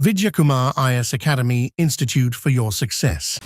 Vidyakumar IS Academy Institute for your success.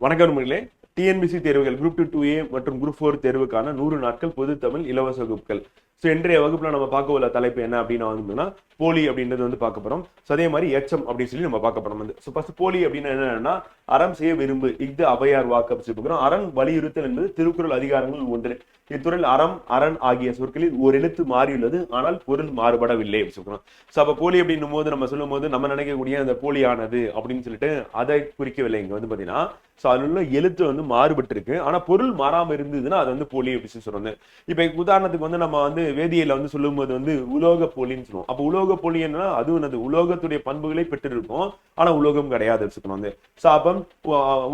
வணக்கம் நண்பர்களே TNPSC தேர்வுகள் குரூப் டூ டூ ஏ மற்றும் குரூப் ஃபோர் தேர்வுக்கான நூறு நாட்கள் பொது தமிழ் இலவச வகுப்புகள் ஸோ இன்றைய வகுப்பில் நம்ம பார்க்க உள்ள தலைப்பு என்ன அப்படின்னு வந்தோம்னா போலி அப்படின்றது வந்து பார்க்க போகிறோம் ஸோ அதே மாதிரி எச்சம் அப்படின்னு சொல்லி நம்ம பார்க்க போகிறோம் வந்து ஸோ ஃபர்ஸ்ட் போலி அப்படின்னு என்னன்னா அறம் செய்ய விரும்பு இஃது அவையார் வாக்கு அப்படின்னு சொல்லி வலியுறுத்தல் என்பது திருக்குறள் அதிகாரங்கள் ஒன்று. இத்துறையில் அறம் அரண் ஆகிய சொற்களில் ஒரு எழுத்து மாறியுள்ளது ஆனால் பொருள் மாறுபடவில்லை அப்படின்னு சொல்லுறோம் ஸோ அப்போ போலி அப்படின்னும் போது நம்ம சொல்லும் போது நம்ம நினைக்கக்கூடிய அந்த போலியானது அப்படின்னு சொல்லிட்டு அதை குறிக்கவில்லை. இங்கே வந்து பார்த்தீங்கன்னா ஸோ அதில் உள்ள எழுத்து வந்து மாறுபட்டு இருக்கு ஆனால் பொருள் மாறாமல் இருந்ததுன்னா அது வந்து போலி அப்படின்னு சொல்லி சொல்றாங்க இப்போ உதாரணத்துக்கு வந்து நம்ம வந்து வேதியியல வந்து சொல்லும்போது வந்து உலோக போலின்னு சொல்லுவோம். அப்போ உலோக போலி என்னன்னா அது என்னது உலோகத்துடைய பண்புகளை பெற்றிருக்கும். ஆனா உலோகம் கிடையாது வச்சுக்கணும் வந்து. ஸோ அப்போ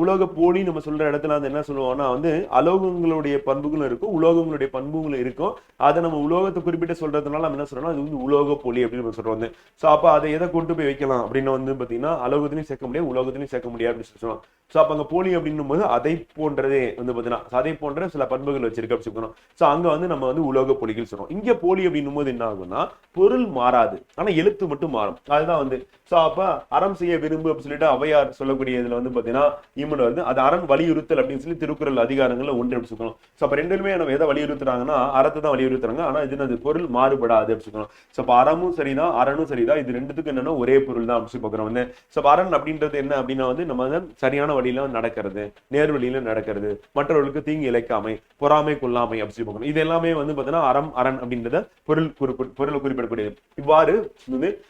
உலோக போலி நம்ம சொல்ற இடத்துல வந்து என்ன சொல்லுவோம்னா வந்து அலோகங்களுடைய பண்புகளும் இருக்கும் உலோகங்களுடைய பண்புகளும் இருக்கும். அதை நம்ம உலோகத்தை குறிப்பிட்டு சொல்றதுனால நம்ம என்ன சொல்றோம்னா அது வந்து உலோக போலி அப்படின்னு நம்ம சொல்றோம் வந்து. ஸோ அப்போ அதை எதை கொண்டு போய் வைக்கலாம் அப்படின்னு வந்து பாத்தீங்கன்னா அலோகத்திலையும் சேர்க்க முடியாது உலோகத்திலையும் சேர்க்க முடியாது அப்படின்னு சொல்லுவோம் ஸோ அப்போ அங்கே போலி அப்படின்னும் போது அதை போன்றதே வந்து பார்த்தீங்கன்னா அதை போன்ற சில பண்புகள் வச்சிருக்க அப்படின்னு சொல்லணும் ஸோ அங்கே வந்து நம்ம வந்து உலோக போலிகள் சொல்றோம். இருக்கும். இங்கே போலி அப்படின்னும் போது என்ன ஆகும்னா பொருள் மாறாது. ஆனால் எழுத்து மட்டும் மாறும். அதுதான் வந்து ஸோ அப்போ அறம் செய்ய விரும்பு அப்படின்னு சொல்லிட்டு அவையார் சொல்லக்கூடிய இதுல வந்து பார்த்தீங்கன்னா ஈமன் வந்து அது அறம் வலியுறுத்தல் அப்படின்னு சொல்லி திருக்குறள் அதிகாரங்கள்ல ஒன்று அப்படி சொல்லணும் ஸோ அப்போ ரெண்டுமே நம்ம எதை வலியுறுத்துறாங்கன்னா அறத்தை தான் வலியுறுத்துறாங்க. ஆனால் இது அது பொருள் மாறுபடாது அப்படின்னு சொல்லணும் ஸோ அப்போ அறமும் சரிதான் அறனும் சரிதான். இது ரெண்டுத்துக்கும் என்னன்னா ஒரே பொருள் தான் அப்படின்னு சொல்லி பார்க்குறோம் வந்து. ஸோ அரண் அப்படின்றது என்ன அப்படின்னா வந்து நம்ம வந்து சரியான வழியில நடக்கிறது நேர் வழியில நடக்கிறது மற்றவர்களுக்கு தீங்கு இழைக்காமை பொறாமை கொள்ளாமை அப்படி சொல்லி பார்க்கணும் இது எல்லாமே வந்து பார்த்தீங்கன்னா அறம் அரண் அப்படின்றத பொருள் பொருள் பொருளை குறிப்பிடக்கூடியது. இவ்வாறு வந்து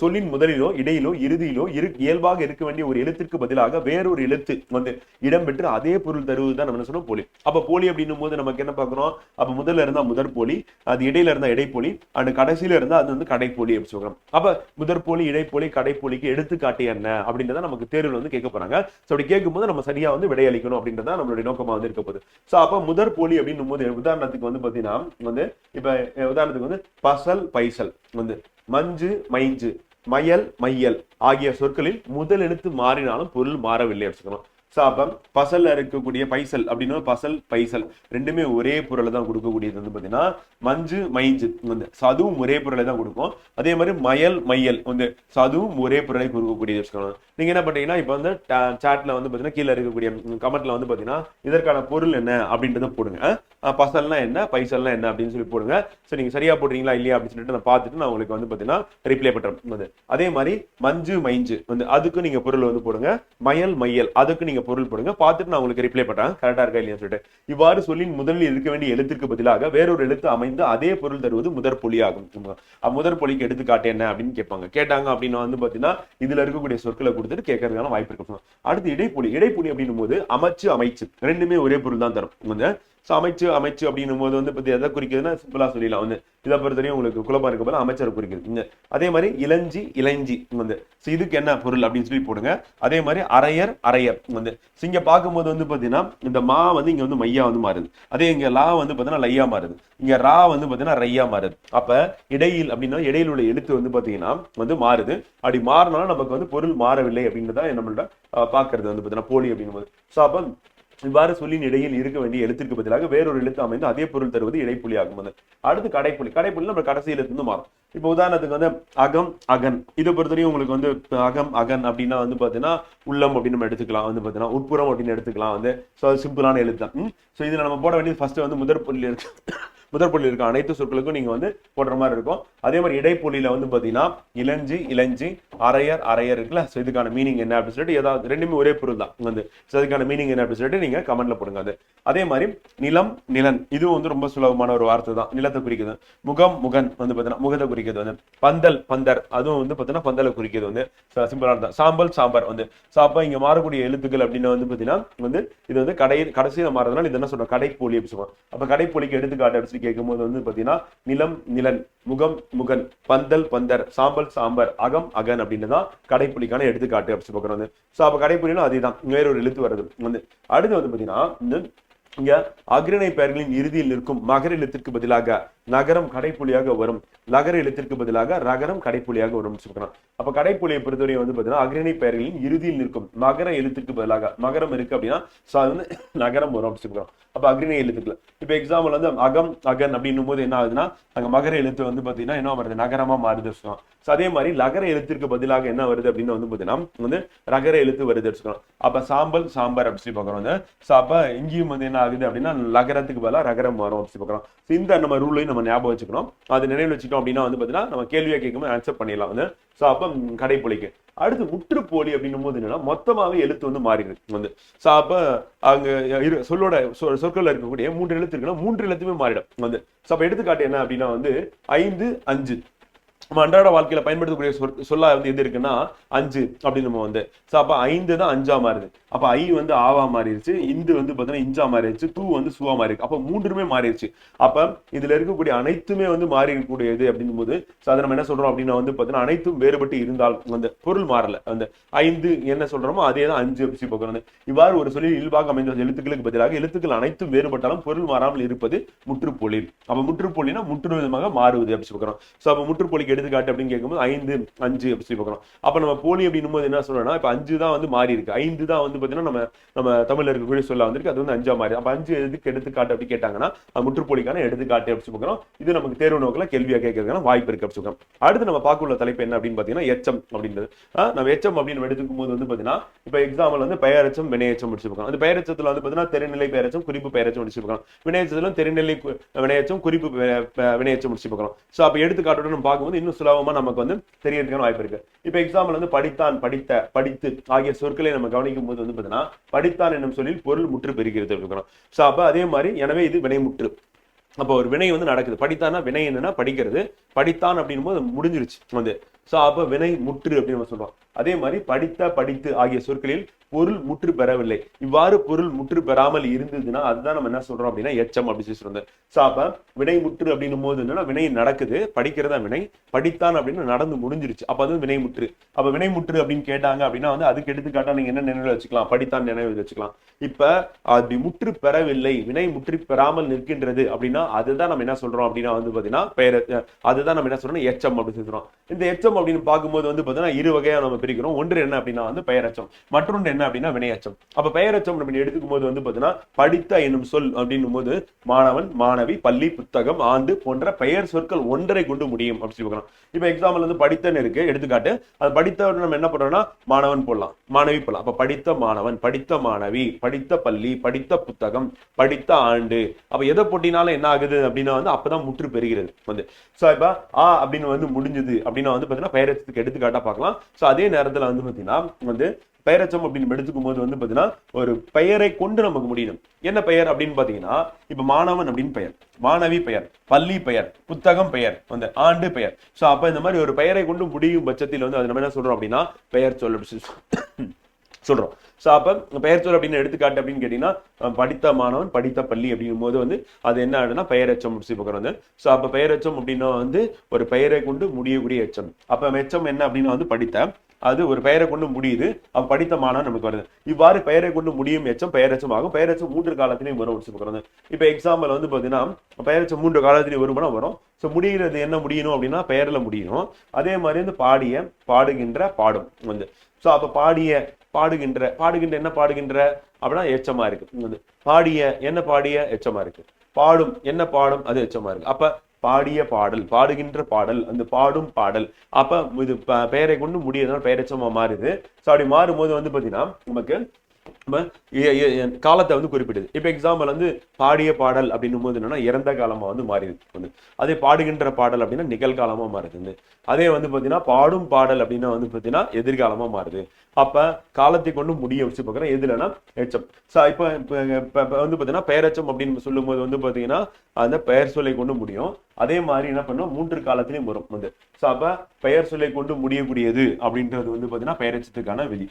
சொல்லின் முதலிலோ இடையிலோ இறுதியிலோ இரு இயல்பாக இருக்க வேண்டிய ஒரு எழுத்திற்கு பதிலாக வேறொரு எழுத்து வந்து இடம்பெற்று அதே பொருள் தருவது தான் நம்ம என்ன சொன்னோம் போலி. அப்ப போலி அப்படின்னும் போது நமக்கு என்ன பார்க்குறோம்? அப்ப முதல்ல இருந்தா முதற் போலி அது இடையில இருந்தா இடைப்போலி அண்ட் கடைசியில இருந்தா அது வந்து கடைப்போலி அப்படி சொல்றோம். அப்ப முதற்போலி இடைப்போலி கடைப்போலிக்கு எடுத்துக்காட்டு என்ன அப்படின்றத நமக்கு தேர்வில் வந்து கேட்க போறாங்க. ஸோ அப்படி கேட்கும்போது நம்ம சரியா வந்து விடையளிக்கணும் அப்படின்றத நம்மளுடைய நோக்கமா வந்து இருக்க போகுது. ஸோ அப்ப முதற் போலி அப்படின்னும் போது உதாரணத்துக்கு வந்து பாத்தீங்கன்னா வந்து இப்ப உதாரணத்துக்கு வந்து பசல் பைசல். வந்து மஞ்சு மைஞ்சு மயல் மையல் ஆகிய சொற்களில் முதல் எழுத்து மாறினாலும் பொருள் மாறவில்லை அப்படின்னு சொல்லணும் ஸோ அப்போ பசல்ல இருக்கக்கூடிய பைசல் அப்படின்னா பசல் பைசல். ரெண்டுமே ஒரே பொருளை தான் கொடுக்கக்கூடியது வந்து பார்த்தீங்கன்னா மஞ்சு மைஞ்சு. வந்து ஸோ அதுவும் ஒரே பொருளை தான் கொடுக்கும். அதே மாதிரி மயல் மையல். வந்து ஸோ அதுவும் ஒரே பொருளை கொடுக்கக்கூடியது வச்சுக்கணும் நீங்க என்ன பண்றீங்கன்னா இப்போ வந்து சாட்ல வந்து பார்த்தீங்கன்னா கீழே இருக்கக்கூடிய கமெண்ட்ல வந்து பார்த்தீங்கன்னா இதற்கான பொருள் என்ன அப்படின்றத போடுங்க. அஹ் பசல்னா என்ன பைசல்னா என்ன அப்படின்னு சொல்லி போடுங்க. ஸோ நீங்க சரியா போடுறீங்களா இல்லையா அப்படின்னு சொல்லிட்டு நான் பார்த்துட்டு நான் உங்களுக்கு வந்து பார்த்தீங்கன்னா ரிப்ளை பண்றேன். வந்து அதே மாதிரி மஞ்சு மைஞ்சு. வந்து அதுக்கு நீங்க பொருள் வந்து போடுங்க. மயல் மையல். அதுக்கு நீங்க பொருள் போடுங்க. பார்த்துட்டு நான் உங்களுக்கு ரிப்ளை பண்ணுறேன் கரெக்டாக இருக்கா இல்லையான்னு சொல்லிட்டு. இவ்வாறு சொல்லி முதலில் இருக்க வேண்டிய எழுத்திற்கு பதிலாக வேறொரு எழுத்து அமைந்து அதே பொருள் தருவது முதற் பொலியாகும். முதற் பொலிக்கு எடுத்துக்காட்டு என்ன அப்படின்னு கேட்பாங்க. கேட்டாங்க அப்படின்னு வந்து பார்த்தீங்கன்னா இதில் இருக்கக்கூடிய சொற்களை கொடுத்துட்டு கேட்கறதுக்கான வாய்ப்பு இருக்கு. அடுத்து இடைப்புலி. இடைப்புலி அப்படின்னும் போது அமைச்சு அமைச்சு. ரெண்டுமே ஒரே பொருள் தான் தரும். ஸோ அமைச்சு அமைச்சு அப்படின்னும் போது வந்து இப்போ எதை குறிக்குதுன்னா சிம்பிளாக சொல்லிடலாம். வந்து இதை பொறுத்தவரையும் உங்களுக்கு குழப்பம் இருக்க போல அமைச்சர் குறிக்குது இந்த அதே மாதிரி இளஞ்சி இளஞ்சி வந்து ஸோ இதுக்கு என்ன பொருள் அப்படின்னு சொல்லி போடுங்க. அதே மாதிரி அரையர் அரையர் வந்து. ஸோ இங்கே பார்க்கும்போது வந்து பாத்தீங்கன்னா இந்த மா வந்து இங்கே வந்து மையா வந்து மாறுது. அதே இங்கே லா வந்து பாத்தீங்கன்னா லையா மாறுது. இங்க ரா வந்து பாத்தீங்கன்னா ரையா மாறுது. அப்ப இடையில் அப்படின்னா இடையில் உள்ள எழுத்து வந்து பாத்தீங்கன்னா வந்து மாறுது. அப்படி மாறினாலும் நமக்கு வந்து பொருள் மாறவில்லை அப்படின்றத நம்மளோட பார்க்கறது வந்து பாத்தீங்கன்னா போலி அப்படின்னும் போது ஸோ அப்போ இவ்வாறு சொல்லின் இடையில் இருக்க வேண்டிய எழுத்திற்கு பதிலாக வேறொரு எழுத்து அமைந்து அதே பொருள் தருவது இடைப்புலி ஆகும் வந்து அடுத்து கடைப்புலி. கடைப்புலி நம்ம கடைசியில இருந்து மாறும். இப்போ உதாரணத்துக்கு வந்து அகம் அகன். இதை பொறுத்தவரையும் உங்களுக்கு வந்து அகம் அகன் அப்படின்னா வந்து பார்த்தீங்கன்னா உள்ளம் அப்படின்னு நம்ம எடுத்துக்கலாம். வந்து பார்த்தீங்கன்னா உட்புறம் அப்படின்னு எடுத்துக்கலாம். வந்து ஸோ அது சிம்பிளான எழுத்து தான். ஸோ இதில் நம்ம போட வேண்டியது ஃபர்ஸ்ட் வந்து முதற் புள்ளி இருக்கு. முதற் இருக்க அனைத்து சொற்களுக்கும் நீங்கள் வந்து போடுற மாதிரி இருக்கும். அதே மாதிரி இடைப்புள்ளியில வந்து பார்த்தீங்கன்னா இளஞ்சி இளஞ்சி அரையர் அரையர் இருக்குல்ல? ஸோ இதுக்கான மீனிங் என்ன அப்படின்னு சொல்லிட்டு ஏதாவது ரெண்டுமே ஒரே பொருள் தான். வந்து ஸோ அதுக்கான மீனிங் என்ன அப்படின்னு சொல்லிட்டு நீங்கள் கமெண்ட்ல போடுங்க அது. அதே மாதிரி நிலம் நிலன். இதுவும் வந்து ரொம்ப சுலபமான ஒரு வார்த்தை தான். நிலத்தை குறிக்கிறது முகம் முகன் வந்து பார்த்தீங்கன்னா முகத்தை குறிக்கிறது வந்து. பந்தல் பந்தர். அதுவும் வந்து பார்த்தீங்கன்னா பந்தலை குறிக்கிறது வந்து. சிம்பிளான தான் சாம்பல் சாம்பார் வந்து. ஸோ அப்போ மாறக்கூடிய எழுத்துக்கள் அப்படின்னு வந்து பார்த்தீங்கன்னா வந்து இது வந்து கடை கடைசியில் மாறதுனால இது என்ன சொல்றோம்? கடைப்போலி அப்படின்னு சொல்லுவோம் அப்போ கடைப்போலிக்கு எடுத்துக்காட்டு அப்படின்னு சொல்லி கேட்கும்போது வந்து பார்த்தீங்கன்னா நிலம் நிலன் முகம் முகன் பந்தல் பந்தர் சாம்பல் சாம்பர் அகம் அகன் அப்படின்னு தான் கடைப்புலிக்கான எடுத்துக்காட்டு அப்படின்னு பார்க்குறோம் வந்து. ஸோ அப்போ கடைப்புலினா அதேதான். வேறொரு எழுத்து வருது. வந்து அடுத்து வந்து பார்த்தீங்கன்னா இங்க அக்ரணை பெயர்களின் இறுதியில் நிற்கும் மகர எழுத்திற்கு பதிலாக நகரம் கடைப்புலியாக வரும். நகர எழுத்திற்கு பதிலாக ரகரம் கடைப்புலியாக வரும் சொல்றோம் அப்ப கடைப்புலியை பொறுத்தவரை வந்து பாத்தீங்கன்னா அக்ரணி பெயர்களின் இறுதியில் நிற்கும். மகர எழுத்துக்கு பதிலாக மகரம் இருக்கு அப்படின்னா அது வந்து நகரம் வரும் அப்படின்னு சொல்றோம் அப்ப அக்ரணி எழுத்துக்கள். இப்ப எக்ஸாம்பிள் வந்து அகம் அகன் அப்படின்னும் போது என்ன ஆகுதுன்னா அங்க மகர எழுத்து வந்து பாத்தீங்கன்னா என்ன வருது? நகரமா மாறுது சொல்லுவோம் அதே மாதிரி லகர எழுத்திற்கு பதிலாக என்ன வருது அப்படின்னு வந்து பாத்தீங்கன்னா வந்து ரகர எழுத்து வருது சொல்லலாம் அப்ப சாம்பல் சாம்பார் அப்படி சொல்லி பாக்குறோம் வந்து. அப்ப இங்கேயும் வந்து என்ன ஆகுது அப்படின்னா லகரத்துக்கு பதிலாக ரகரம் வரும் அப்படி பாக்குறோம் இந்த நம்ம ரூலையும் நம்ம ஞாபகம் வச்சுக்கணும். அது நினைவு வச்சுக்கிட்டோம் அப்படின்னா வந்து பாத்தீங்கன்னா நம்ம கேள்வியாக கேட்கும்போது ஆன்சர் பண்ணிடலாம். வந்து ஸோ அப்போ கடைப்பொழிக்கு அடுத்து முற்றுப்போலி அப்படின்னும் போது என்னன்னா மொத்தமாகவே எழுத்து வந்து மாறிடுது. வந்து ஸோ அப்போ அங்க இரு- சொல்லோட சொ- சொற்கள்ல இருக்கக்கூடிய மூன்று எழுத்து இருக்குன்னா மூன்று எழுத்துமே மாறிடும். வந்து ஸோ அப்போ எடுத்துக்காட்டு என்ன அப்படின்னா வந்து ஐந்து அஞ்சு. நம்ம அன்றாட வாழ்க்கையில பயன்படுத்தக்கூடிய சொல் சொல்லா வந்து எது இருக்குன்னா அஞ்சு அப்படின்னு நம்ம வந்து. ஸோ அப்ப ஐந்து தான் அஞ்சா மாறுது. அப்ப ஐ வந்து ஆவா மாறிடுச்சு இந்து வந்து பார்த்தீங்கன்னா இஞ்சா மாறிடுச்சு தூ வந்து சுவா மாறிருக்கு. அப்ப மூன்றுமே மாறிடுச்சு அப்ப இதுல இருக்கக்கூடிய அனைத்துமே வந்து மாறி இருக்கக்கூடியது அப்படின்னும் போது ஸோ அதை நம்ம என்ன சொல்றோம் அப்படின்னா வந்து பார்த்தீங்கன்னா அனைத்தும் வேறுபட்டு இருந்தால் அந்த பொருள் மாறல. அந்த ஐந்து என்ன சொல்றோமோ அதே தான் அஞ்சு அப்படி பார்க்கணும் இவ்வாறு ஒரு சொல்லி இல்பாக அமைந்த எழுத்துக்களுக்கு பதிலாக எழுத்துக்கள் அனைத்தும் வேறுபட்டாலும் பொருள் மாறாமல் இருப்பது முற்றுப்பொழில். அப்ப முற்றுப்பொழினா முற்றுவிதமாக மாறுவது அப்படி பார்க்கிறோம் ஸோ அப்ப முற்றுப்பொழிக்கு எடுத்துக்காட்டு அப்படின்னு கேட்கும்போது ஐந்து அஞ்சு அப்படி சொல்லி பார்க்கிறோம் அப்போ நம்ம போலி அப்படின்னும் போது என்ன சொல்லணும்னா இப்போ அஞ்சு தான் வந்து மாறி இருக்கு. ஐந்து தான் வந்து பார்த்தீங்கன்னா நம்ம நம்ம தமிழில் இருக்கக்கூடிய சொல்ல வந்திருக்கு. அது வந்து அஞ்சா மாறி. அப்போ அஞ்சு எதுக்கு எடுத்துக்காட்டு அப்படி கேட்டாங்கன்னா முற்றுப்போலிக்கான எடுத்துக்காட்டு அப்படி சொல்லி இது நமக்கு தேர்வு நோக்கில் கேள்வியாக கேட்கறதுக்கான வாய்ப்பு இருக்கு அப்படி சொல்றோம். அடுத்து நம்ம பார்க்க உள்ள தலைப்பு என்ன அப்படின்னு பார்த்தீங்கன்னா எச்சம் அப்படின்றது. நம்ம எச்சம் அப்படின்னு எடுத்துக்கும் போது வந்து பார்த்தீங்கன்னா இப்போ எக்ஸாம்பிள் வந்து பெயரச்சம் வினையச்சம் முடிச்சிருக்கோம் அந்த பெயரச்சத்தில் வந்து பார்த்தீங்கன்னா தெருநிலை பெயரச்சம் குறிப்பு பெயரச்சம் முடிச்சிருக்கோம் வினையச்சத்திலும் தெருநிலை வினையச்சம் குறிப்பு வினையச்சம் முடிச்சு பார்க்கலாம் ஸோ அப்போ அப்ப எடுத்துக்காட்டுடன் நம்ம பார்க்கும்போது இன்னும் இன்னும் சுலபமா நமக்கு வந்து தெரியறதுக்கான வாய்ப்பு இருக்கு. இப்ப எக்ஸாம்பிள் வந்து படித்தான் படித்த படித்து ஆகிய சொற்களை நம்ம கவனிக்கும் போது வந்து பாத்தீங்கன்னா படித்தான் என்னும் சொல்லில் பொருள் முற்று பெறுகிறது இருக்கிறோம் சோ அப்ப அதே மாதிரி எனவே இது வினைமுற்று அப்போ ஒரு வினை வந்து நடக்குது. படித்தானா வினை என்னன்னா படிக்கிறது. படித்தான் அப்படின்னும் போது முடிஞ்சிருச்சு வந்து. சோ அப்ப வினை முற்று அப்படின்னு நம்ம சொல்றோம். அதே மாதிரி படித்த படித்து ஆகிய சொற்களில் பொருள் முற்று பெறவில்லை. இவ்வாறு பொருள் முற்று பெறாமல் இருந்ததுன்னா அதுதான் நம்ம என்ன சொல்றோம் அப்படின்னா எச்சம் அப்படின்னு சொல்லி சொல்றோம். சோ அப்ப வினை முற்று அப்படின்னும் போது என்னன்னா வினை நடக்குது. படிக்கிறதா வினை படித்தான் அப்படின்னு நடந்து முடிஞ்சிருச்சு. அப்ப அது வினை முற்று. அப்ப வினை முற்று அப்படின்னு கேட்டாங்க அப்படின்னா வந்து அதுக்கு எடுத்துக்காட்டா நீங்க என்ன நினைவு வச்சுக்கலாம்? படித்தான் நினைவு வச்சுக்கலாம். இப்ப அப்படி முற்று பெறவில்லை வினை முற்று பெறாமல் நிற்கின்றது அப்படின்னா அதுதான் நம்ம என்ன சொல்றோம் அப்படின்னா வந்து பாத்தீங்கன்னா பெயர் அதுதான் நம்ம என்ன சொல்றோம் எச்சம் அப்படின்னு சொல்றோம். இந்த எச்சம் அப்படின்னு பார்க்கும்போது வந்து பாத்தீங்கன்னா இரு வகையா நம்ம பிரிக்கிறோம். ஒன்று என்ன அப்படின்னா வந்து பெயரச்சம். மற்றொன்று என்ன அப்படின்னா வினையச்சம். அப்ப பெயரச்சம் அப்படின்னு எடுத்துக்கும் போது வந்து பாத்தீங்கன்னா படித்த என்னும் சொல் அப்படின்னும் போது மாணவன் மாணவி பள்ளி புத்தகம் ஆண்டு போன்ற பெயர் சொற்கள் ஒன்றரை கொண்டு முடியும் அப்படின்னு சொல்லி பார்க்கலாம். இப்ப எக்ஸாம்பிள் வந்து படித்தன்னு இருக்கு எடுத்துக்காட்டு. அது படித்த நம்ம என்ன பண்றோம்னா மாணவன் போடலாம் மாணவி போடலாம். அப்ப படித்த மாணவன் படித்த மாணவி படித்த பள்ளி படித்த புத்தகம் படித்த ஆண்டு. அப்ப எதை போட்டினாலும் என்ன ஆகுது அப்படின்னா வந்து அப்பதான் முற்று பெறுகிறது வந்து. சோ இப்ப ஆ அப்படின்னு வந்து முடிஞ்சது அப்படின்னா வந்து பாத்தீங்கன்னா பெயரச்சத்துக்கு எடுத்துக்காட்டா பார்க்கலாம். சோ அதே நேரத்துல வந்து பாத்தீங்கன்னா வந்து பெயரச்சம் அப்படின்னு எடுத்துக்கும் போது வந்து பார்த்தீங்கன்னா ஒரு பெயரை கொண்டு நமக்கு முடியணும். என்ன பெயர் அப்படின்னு பார்த்தீங்கன்னா இப்போ மாணவன் அப்படின்னு பெயர் மாணவி பெயர் பள்ளி பெயர் புத்தகம் பெயர் வந்து ஆண்டு பெயர். ஸோ அப்போ இந்த மாதிரி ஒரு பெயரை கொண்டு முடியும் பட்சத்தில் வந்து அது நம்ம என்ன சொல்றோம் அப்படின்னா பெயர் சொல் சொல்றோம். ஸோ அப்போ பெயர் சொல் அப்படின்னு எடுத்துக்காட்டு அப்படின்னு கேட்டீங்கன்னா படித்த மாணவன் படித்த பள்ளி அப்படிங்கும் போது வந்து அது என்ன ஆகுதுன்னா பெயரச்சம் முடிச்சு பார்க்குறோம் வந்து. ஸோ அப்போ பெயரச்சம் அப்படின்னா வந்து ஒரு பெயரை கொண்டு முடியக்கூடிய எச்சம். அப்போ மெச்சம் என்ன அப்படின்னா வந்து படித்த அது ஒரு பெயரை கொண்டு முடியுது. அவன் படித்த மாணவன் நமக்கு வருது இவ்வாறு பெயரை கொண்டு முடியும் எச்சம் பெயரெச்சம் ஆகும். பெயரெச்சம் மூன்று காலத்திலையும் வரும் முடிச்சு பார்க்குறோம் இப்போ எக்ஸாம்பிள் வந்து பார்த்தீங்கன்னா பெயரச்சம் மூன்று காலத்திலையும் வருமானம் வரும். ஸோ முடிகிறது என்ன முடியணும் அப்படின்னா பெயரில் முடியணும். அதே மாதிரி வந்து பாடிய பாடுகின்ற பாடும் வந்து. ஸோ அப்போ பாடிய பாடுகின்ற பாடுகின்ற என்ன பாடுகின்ற? அப்படின்னா எச்சமா இருக்கு. வந்து. பாடிய என்ன பாடிய? எச்சமா இருக்கு. பாடும் என்ன பாடும்? அது எச்சமா இருக்கு. அப்போ பாடிய பாடல் பாடுகின்ற பாடல் அந்த பாடும் பாடல். அப்ப இது பெயரை கொண்டு முடியறதுனால பெயரெச்சமா மாறுது. ஸோ அப்படி மாறும்போது வந்து பாத்தீங்கன்னா நமக்கு நம்ம காலத்தை வந்து குறிப்பிடுது. இப்போ எக்ஸாம்பிள் வந்து பாடிய பாடல் அப்படின்னும் போது என்னன்னா இறந்த காலமா வந்து மாறிது. வந்து அதே பாடுகின்ற பாடல் அப்படின்னா நிகழ்காலமா மாறுது. அதே வந்து பாத்தீங்கன்னா பாடும் பாடல் அப்படின்னா வந்து பாத்தீங்கன்னா எதிர்காலமா மாறுது. அப்போ காலத்தை கொண்டு முடிய வச்சு பார்க்குறேன் எதுலன்னா எச்சம். ஸோ இப்போ இப்போ இப்போ வந்து பார்த்தீங்கன்னா பெயரெச்சம் அப்படின்னு சொல்லும்போது வந்து பார்த்தீங்கன்னா அந்த பெயர் சொல்லை கொண்டு முடியும். அதே மாதிரி என்ன பண்ணும்? மூன்று காலத்திலையும் வரும் வந்து. ஸோ அப்போ பெயர் சொல்லை கொண்டு முடியக்கூடியது அப்படின்றது வந்து பார்த்தீங்கன்னா பெயரச்சத்துக்கான விதி.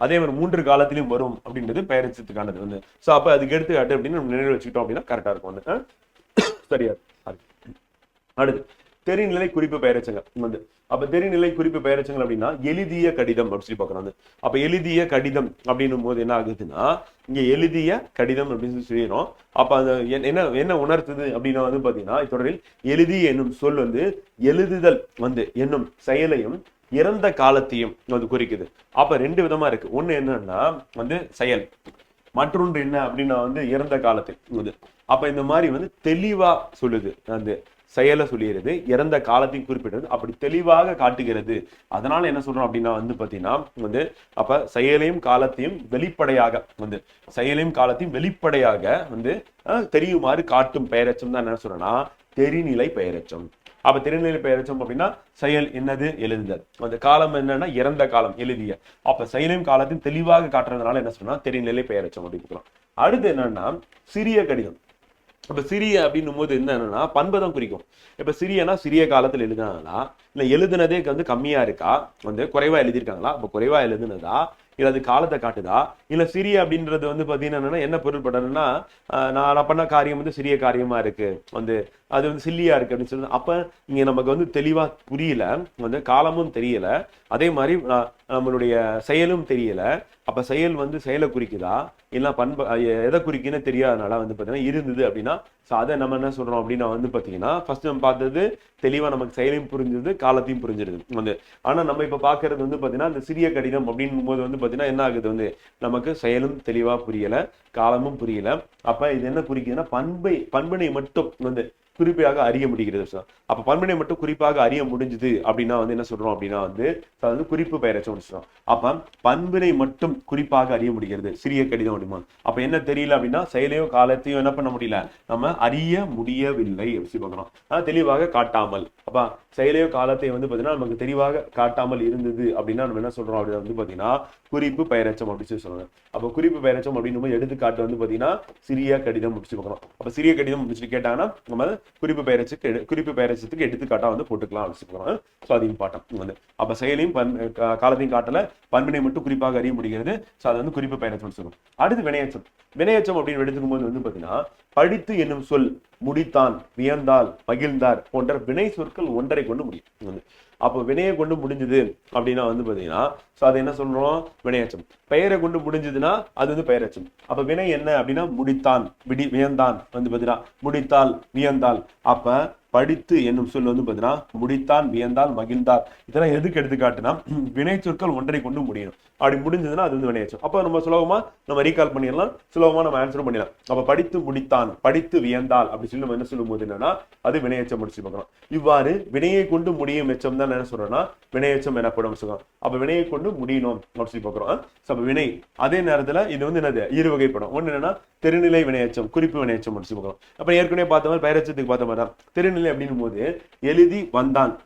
அதே. மாதிரி மூன்று காலத்திலையும் வரும் அப்படின்றது பெயரச்சத்துக்கானது வந்து. ஸோ அப்போ அதுக்கு எடுத்துக்காட்டு அப்படின்னு நம்ம நினைவு வச்சுக்கிட்டோம் அப்படின்னா கரெக்டாக இருக்கும் வந்து. சரியா. அடுத்து. தெரிநிலை குறிப்பு பெயரச்சங்கள் வந்து. அப்ப தெரிநிலை குறிப்பு பெயரச்சங்கள் அப்படின்னா எழுதிய கடிதம் அப்படின்னு சொல்லி பார்க்கறோம். அப்ப எழுதிய கடிதம் அப்படின்னும் போது என்ன ஆகுதுன்னா இங்க எழுதிய கடிதம் அப்படின்னு சொல்லி செய்யறோம் அப்ப அந்த என்ன என்ன உணர்த்துது அப்படின்னா வந்து பாத்தீங்கன்னா இத்தொடரில் எழுதி என்னும் சொல் வந்து எழுதுதல் வந்து என்னும் செயலையும் இறந்த காலத்தையும் வந்து குறிக்குது. அப்ப ரெண்டு விதமா இருக்கு. ஒண்ணு என்னன்னா வந்து செயல் மற்றொன்று என்ன அப்படின்னா வந்து இறந்த காலத்தில் வந்து. அப்ப இந்த மாதிரி வந்து தெளிவா சொல்லுது. அந்த செயலை சொல்லிடுது இறந்த காலத்தையும் குறிப்பிடுறது அப்படி தெளிவாக காட்டுகிறது. அதனால என்ன சொல்றோம் அப்படின்னா வந்து பார்த்தீங்கன்னா வந்து அப்ப செயலையும் காலத்தையும் வெளிப்படையாக வந்து செயலையும் காலத்தையும் வெளிப்படையாக வந்து தெரியுமாறு காட்டும் பெயரச்சம் தான் என்ன சொல்றேன்னா தெரிநிலை பெயரச்சம். அப்ப தெரிநிலை பெயரச்சம் அப்படின்னா செயல் என்னது? எழுதுதல். அந்த காலம் என்னன்னா இறந்த காலம் எழுதிய. அப்ப செயலையும் காலத்தையும் தெளிவாக காட்டுறதுனால என்ன சொன்னா தெரிநிலை பெயரச்சம் அப்படின்னு அடுத்து என்னன்னா சிறிய கடிதம். இப்ப சிறிய அப்படின்னும் போது என்னன்னா பண்பதம் குறிக்கும். இப்ப சிறியனா சிறிய காலத்துல எழுதினாங்களா? இல்ல எழுதுனதே வந்து கம்மியா இருக்கா? வந்து குறைவா எழுதியிருக்காங்களா? இப்போ குறைவா எழுதுனதா? இல்லை அது காலத்தை காட்டுதா? இல்ல சிறிய அப்படின்றது வந்து பாத்தீங்கன்னா என்னன்னா, என்ன பொருள்படணும்னா நான் நான் பண்ண காரியம் வந்து சிறிய காரியமா இருக்கு. வந்து அது வந்து சில்லியா இருக்கு அப்படின்னு சொல்லி அப்ப இங்கே நமக்கு வந்து தெளிவா புரியல. வந்து காலமும் தெரியல. அதே மாதிரி நம்மளுடைய செயலும் தெரியல. அப்ப செயல் வந்து செயலை குறிக்குதா? இல்லை பண்ப எதை குறிக்குன்னு தெரியாதனால வந்து பாத்தீங்கன்னா இருந்தது அப்படின்னா ஸோ அதை நம்ம என்ன சொல்றோம் அப்படின்னா வந்து பாத்தீங்கன்னா ஃபர்ஸ்ட் நம்ம பார்த்தது தெளிவா நமக்கு செயலையும் புரிஞ்சுது காலத்தையும் புரிஞ்சிருது. வந்து ஆனா நம்ம இப்ப பாக்குறது வந்து பாத்தீங்கன்னா அந்த சிறிய கடிதம் அப்படின்னும் போது வந்து பாத்தீங்கன்னா என்ன ஆகுது? வந்து நமக்கு செயலும் தெளிவா புரியல காலமும் புரியல. அப்ப இது என்ன குறிக்குதுன்னா பண்பை பண்பினை மட்டும் வந்து குறிப்பாக அறிய முடிகிறது சார் அப்ப பண்பினை மட்டும் குறிப்பாக அறிய முடிஞ்சுது அப்படின்னா வந்து என்ன சொல்றோம் அப்படின்னா வந்து அது வந்து குறிப்பு பெயரச்சம் சொல்றோம் அப்ப பண்பினை மட்டும் குறிப்பாக அறிய முடிகிறது. சிறிய கடிதம் அப்படிமா. அப்ப என்ன தெரியல அப்படின்னா செயலையோ காலத்தையோ என்ன பண்ண முடியல? நம்ம அறிய முடியவில்லை அப்படி பார்க்கணும். ஆனால் தெளிவாக காட்டாமல். அப்ப செயலையோ காலத்தையும் வந்து பாத்தீங்கன்னா நமக்கு தெளிவாக காட்டாமல் இருந்தது அப்படின்னா நம்ம என்ன சொல்றோம் அப்படின்னா வந்து பாத்தீங்கன்னா குறிப்பு பெயரச்சம் அப்படின்னு சொல்லி சொல்லுவாங்க அப்ப குறிப்பு பெயரச்சம் அப்படின்னும் போது எடுத்துக்காட்டு வந்து பாத்தீங்கன்னா சிறிய கடிதம் முடிச்சு பார்க்கணும். அப்ப சிறிய கடிதம் முடிச்சுட்டு கேட்டாங்கன்னா நம்ம குறிப்பு பெயரச்சுக்கு குறிப்பு பெயரச்சத்துக்கு எடுத்துக்காட்டாக வந்து போட்டுக்கலாம் வச்சுக்கலாம் ஸோ அது இம்பார்ட்டன் வந்து அப்ப செயலையும் பண் காலத்தையும் காட்டல பண்பினை மட்டும் குறிப்பாக அறிய முடிகிறது. ஸோ அது வந்து குறிப்பு பெயரச்சம்னு சொல்லுவோம். அடுத்து வினையச்சம். வினையச்சம் அப்படின்னு எடுத்துக்கும் போது வந்து பாத்தீங்கன்னா படித்து என்னும் சொல் முடித்தான் வியந்தால் மகிழ்ந்தார் போன்ற வினை சொற்கள் ஒன்றரை கொண்டு முடியும் அப்போ வினையை கொண்டு முடிஞ்சது அப்படின்னா வந்து பார்த்தீங்கன்னா ஸோ அது என்ன சொல்றோம்? வினையச்சம். பெயரை கொண்டு முடிஞ்சதுன்னா அது வந்து பெயரச்சம். அப்போ வினை என்ன அப்படின்னா முடித்தான் விடி வியந்தான் வந்து பார்த்தீங்கன்னா முடித்தால் வியந்தால் அப்போ படித்து என்னும் சொல் வந்து பாத்தீங்கன்னா முடித்தான் வியந்தால் மகிழ்ந்தார். இதெல்லாம் எதுக்கு எடுத்துக்காட்டுனா வினை சொற்கள் ஒன்றை கொண்டு முடியணும். அப்படி முடிஞ்சதுன்னா அது வந்து வினையச்சம் அப்போ நம்ம சுலபமா நம்ம ரீகால் பண்ணிடலாம். சுலபமா நம்ம ஆன்சரும் பண்ணிடலாம். அப்போ படித்து முடித்தான் படித்து வியந்தால் அப்படி சொல்லி நம்ம என்ன சொல்லும் போது என்னன்னா அது வினையச்சம் முடிச்சு பார்க்கலாம் இவ்வாறு வினையை கொண்டு முடியும் எச்சம் தான் என்ன சொல்றோம்னா வினையச்சம் எனப்படும் சொல்லுவோம் அப்ப வினையை கொண்டு முடியணும் அப்படின்னு சொல்லி பார்க்கிறோம். அப்போ வினை அதே நேரத்துல இது வந்து என்னது? இரு வகைப்படும். ஒண்ணு என்னன்னா தெருநிலை வினையச்சம் குறிப்பு வினையச்சம் முடிச்சு பார்க்கிறோம். அப்ப ஏற்கனவே பார்த்த மாதிரி பெயரச்சத்துக்கு பார்த்த மாதிரி தான். தெருநிலை அப்படின்னும் போது எழுதி வந்தான்.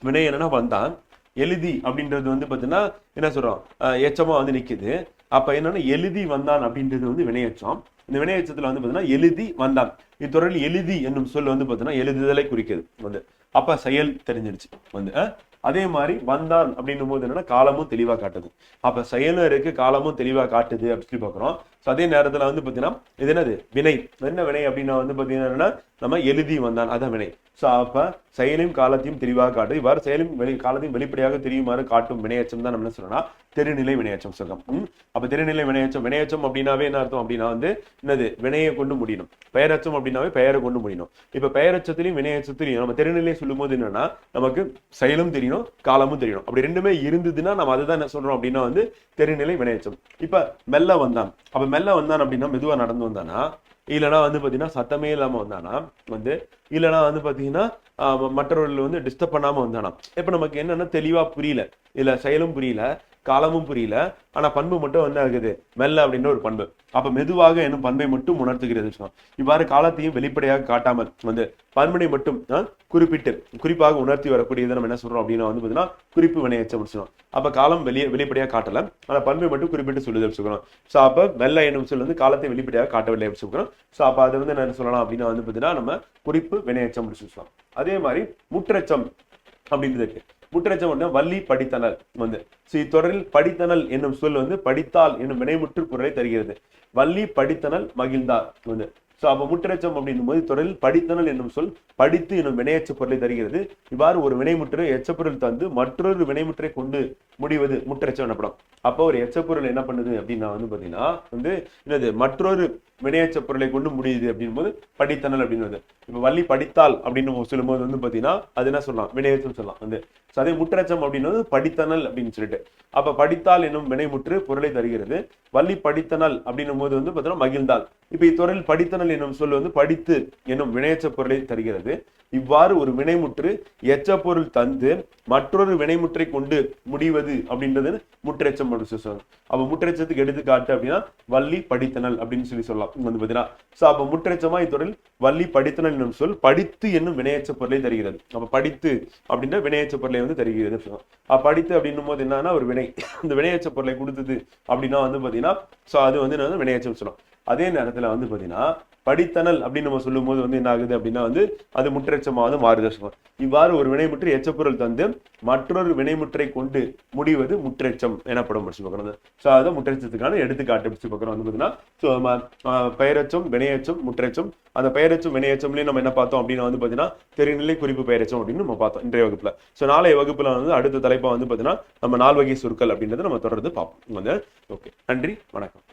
வினை என்னன்னா வந்தான். எழுதி அப்படின்றது வந்து பார்த்தீங்கன்னா என்ன சொல்றோம்? அஹ் எச்சமா வந்து நிக்குது. அப்ப என்னன்னா எழுதி வந்தான் அப்படின்றது வந்து வினையச்சம். இந்த வினையச்சத்துல வந்து பார்த்தீங்கன்னா எழுதி வந்தான். இத்துறையில் எழுதி என்னும் சொல் வந்து பார்த்தீங்கன்னா எழுதுதலை குறிக்கிறது. வந்து அப்ப செயல் தெரிஞ்சிருச்சு. வந்து அதே மாதிரி வந்தான் அப்படின்னும் போது என்னன்னா காலமும் தெளிவாக காட்டுது. அப்ப செயலும் இருக்கு காலமும் தெளிவாக காட்டுது அப்படின்னு சொல்லி பாக்குறோம் அதே நேரத்துல வந்து பாத்தீங்கன்னா இது என்னது? வினை. என்ன வினை அப்படின்னா வந்து பாத்தீங்கன்னா நம்ம எழுதி வந்தான் அதான் வினை. ஸோ அப்ப செயலையும் காலத்தையும் தெளிவாக காட்டு. இவ்வாறு செயலும் வெளி காலத்தையும் வெளிப்படையாக தெரியுமாறு காட்டும் வினையச்சம் தான் நம்ம என்ன சொல்லணும்னா தெருநிலை வினையச்சம் சொல்றோம். ம்? அப்ப தெருநிலை வினையச்சம் வினையச்சம் அப்படின்னாவே என்ன அர்த்தம் அப்படின்னா வந்து என்னது? வினையை கொண்டு முடியணும். பெயரச்சம் அப்படின்னாவே பெயரை கொண்டு முடியணும். இப்ப பெயரச்சத்திலையும் வினையச்சத்திலையும் நம்ம தெருநிலை சொல்லும் போது என்னன்னா நமக்கு செயலும் தெரியணும் காலமும் தெரியணும் அப்படி ரெண்டுமே இருந்ததுன்னா நம்ம அதுதான் என்ன சொல்றோம் அப்படின்னா வந்து தெருநிலை வினையச்சம். இப்ப மெல்ல வந்தான். அப்ப மெல்ல வந்தான் அப்படின்னா மெதுவா நடந்து வந்தானா? இல்லைனா வந்து பாத்தீங்கன்னா சத்தமே இல்லாம வந்தானா? வந்து இல்லைனா வந்து பாத்தீங்கன்னா மற்றவர்கள் வந்து டிஸ்டர்ப் பண்ணாம வந்தானா? இப்போ நமக்கு என்னன்னா தெளிவா புரியல. இல்ல செயலும் புரியல. காலமும் புரியல. ஆனா பண்பு மட்டும் வந்து ஆகுது? மெல்ல அப்படின்ற ஒரு பண்பு. அப்ப மெதுவாக என்னும் பண்பை மட்டும் உணர்த்துகிறது இவ்வாறு காலத்தையும் வெளிப்படையாக காட்டாமல் வந்து பண்பினை மட்டும் குறிப்பிட்டு குறிப்பாக உணர்த்தி வரக்கூடியதை நம்ம என்ன சொல்றோம் அப்படின்னா வந்து பாத்தீங்கன்னா குறிப்பு வினையச்சம் முடிச்சிடும் அப்ப காலம் வெளியே வெளிப்படையாக காட்டல. ஆனா பண்பை மட்டும் குறிப்பிட்டு சொல்லுது அப்படி ஸோ சோ அப்ப மெல்ல என்னும் சொல் வந்து காலத்தை வெளிப்படையாக காட்டவில்லை அப்படி சொல்றோம். சோ அப்ப அதை வந்து என்ன சொல்லலாம் அப்படின்னா வந்து பாத்தீங்கன்னா நம்ம குறிப்பு வினையச்சம் முடிச்சு சொல்லலாம் அதே மாதிரி முற்றச்சம் அப்படின்றது இருக்கு. புற்றச்சம் அப்படின்னா வள்ளி படித்தனல் வந்து. ஸோ இத்தொடரில் படித்தனல் என்னும் சொல் வந்து படித்தால் என்னும் வினைமுற்று குரலை தருகிறது. வள்ளி படித்தனல் மகிழ்ந்தார் வந்து. ஸோ அப்போ முற்றச்சம் அப்படின்னும் போது தொடரில் படித்தனல் என்னும் சொல் படித்து என்னும் வினையச்ச பொருளை தருகிறது. இவ்வாறு ஒரு வினைமுற்று எச்சப்பொருள் தந்து மற்றொரு வினைமுற்றை கொண்டு முடிவது முற்றச்சம் எனப்படும். அப்போ ஒரு எச்சப்பொருள் என்ன பண்ணுது அப்படின்னா வந்து பார்த்தீங்கன்னா வந்து என்னது மற்றொரு வினையச்ச பொருளை கொண்டு முடியுது அப்படின்னும் போது படித்தனல் அப்படின்னு வருது இப்போ வள்ளி படித்தால் அப்படின்னு சொல்லும்போது வந்து பார்த்தீங்கன்னா அது என்ன சொல்லலாம்? வினையச்சம் சொல்லலாம். வந்து ஸோ அதே முற்றெச்சம் அப்படின்னும் படித்தனல் அப்படின்னு சொல்லிட்டு. அப்போ படித்தால் என்னும் வினைமுற்று பொருளை தருகிறது. வள்ளி படித்தனல் அப்படின்னும் போது வந்து பார்த்தீங்கன்னா மகிழ்ந்தால். இப்போ இத்துறையில் படித்தனல் என்னும் சொல் வந்து படித்து என்னும் வினையச்ச பொருளை தருகிறது. இவ்வாறு ஒரு வினைமுற்று எச்ச பொருள் தந்து மற்றொரு வினைமுற்றை கொண்டு முடிவது அப்படின்றது முற்றச்சம் அப்படின்னு சொல்லி சொல்லலாம் அப்போ முற்றச்சத்துக்கு எடுத்துக்காட்டு அப்படின்னா வள்ளி படித்தனல் அப்படின்னு சொல்லி சொல்லலாம். இங்க வந்து பாத்தீங்கன்னா சோ அப்போ முற்றெச்சமா இத்துறையில் வள்ளி படித்தனல் என்னும் சொல் படித்து என்னும் வினையச்ச பொருளை தருகிறது. அப்ப படித்து அப்படின்னா வினையச்ச பொருளை வந்து தருகிறது அப்ப படித்து அப்படின்னும் போது என்னன்னா ஒரு வினை. இந்த வினையச்ச பொருளை கொடுத்தது அப்படின்னா வந்து பாத்தீங்கன்னா சோ அது வந்து என்னது வினையச்சம் சொல்லலாம் அதே நேரத்துல வந்து பாத்தீங்கன்னா படித்தனல் அப்படின்னு நம்ம சொல்லும்போது வந்து என்ன ஆகுது அப்படின்னா வந்து அது முற்றெச்சமாக மாறுதல் சொல்லுவோம் இவ்வாறு ஒரு வினைமுற்று எச்சப்பொருள் தந்து மற்றொரு வினைமுற்றை கொண்டு முடிவது முற்றெச்சம் எனப்படும் படிச்சு பார்க்கணும் ஸோ அதை முற்றெச்சத்துக்கான எடுத்துக்காட்டு படிச்சு பார்க்குறோம். வந்து பார்த்தீங்கன்னா ஸோ பெயரச்சம் வினையச்சம் முற்றெச்சம் அந்த பெயரச்சும் வினையச்சம்லேயும் நம்ம என்ன பார்த்தோம் அப்படின்னா வந்து பார்த்தீங்கன்னா தெரிநிலை குறிப்பு பெயரச்சம் அப்படின்னு நம்ம பார்த்தோம் இன்றைய வகுப்புல. ஸோ நாளைய வகுப்புல வந்து அடுத்த தலைப்பா வந்து பார்த்தீங்கன்னா நம்ம நால் வகை சொற்கள் அப்படின்றத நம்ம தொடர்ந்து பார்ப்போம். வந்து ஓகே நன்றி வணக்கம்.